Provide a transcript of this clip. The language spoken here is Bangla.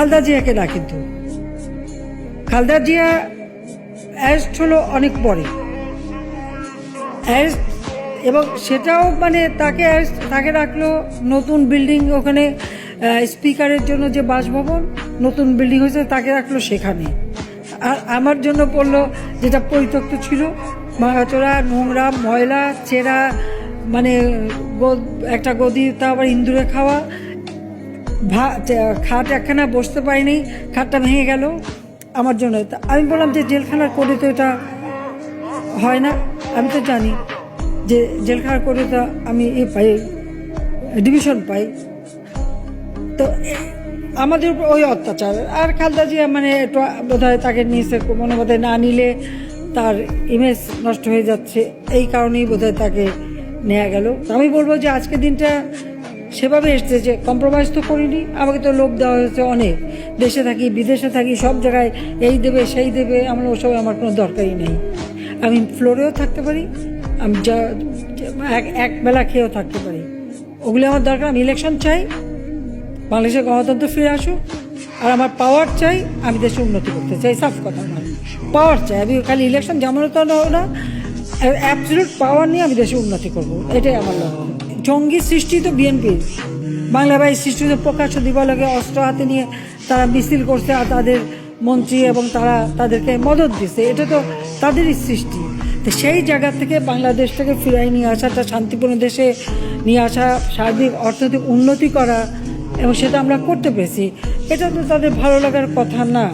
খালদা জিয়াকে না কিন্তু। খালদা জিয়া অ্যারেস্ট হলো অনেক পরে। অ্যারেস্ট এবং সেটাও মানে তাকে arrest- তাকে রাখল নতুন বিল্ডিং ওখানে স্পিকারের জন্য যে বাসভবন, নতুন বিল্ডিং হয়েছে, তাকে রাখল সেখানে। আর আমার জন্য পড়ল যেটা পরিত্যক্ত ছিল ভাঙাচোরা নোংরা ময়লা, চেরা মানে একটা গদি তা আবার ইন্দুরে খাওয়া খাট একখানা বসতে পারিনি, খাটটা ভেঙে গেল আমার জন্য। আমি বললাম যে জেলখানার কোডে তো এটা হয় না, আমি তো জানি যে জেলখানার কোডে তো আমি এ পাই, ডিভিশন পাই। তো আমাদের উপর ওই অত্যাচার। আর খালদা মানে একটু বোধ হয় তাকে নিয়েছে, মনে বোধ না নিলে তার ইমেজ নষ্ট হয়ে যাচ্ছে, এই কারণেই বোধ তাকে নেওয়া গেল। আমি বলব যে আজকের দিনটা সেভাবে এসছে যে কম্প্রোমাইজ তো করিনি, আমাকে তো লোভ দেওয়া হয়েছে অনেক। দেশে থাকি, বিদেশে থাকি, সব জায়গায় এই দেবে, সেই দেবে, আমার ওসব আমার কোনো দরকারই নেই। আমি ফ্লোরেও থাকতে পারি, আমি যা, এক বেলা খেয়েও থাকতে পারি। ওগুলো আমার দরকার, আমি ইলেকশন চাই, বাংলাদেশের গণতন্ত্র ফিরে আসুক, আর আমার পাওয়ার চাই, আমি দেশে উন্নতি করতে চাই, সাফ কথা আমার পাওয়ার চাই, আমি খালি ইলেকশন যেমন তো না অ্যাবসলিউট পাওয়ার নিয়ে আমি দেশে উন্নতি করব, এটাই আমার লক্ষ্য। জঙ্গি সৃষ্টি তো বাড়ির সৃষ্টি তো প্রকাশ্য দিবালকে অস্ত্র হাতে নিয়ে তারা মিছিল করছে আর তাদের মন্ত্রী এবং তারা তাদেরকে মদত দিছে এটা তো তাদেরই সৃষ্টি। তো সেই জায়গা থেকে বাংলাদেশ থেকে ফিরাই নিয়ে আসাটা, শান্তিপূর্ণ দেশে নিয়ে আসা, সার্বিক অর্থনৈতিক উন্নতি করা এবং সেটা আমরা করতে পেরেছি, এটা তো তাদের ভালো লাগার কথা না।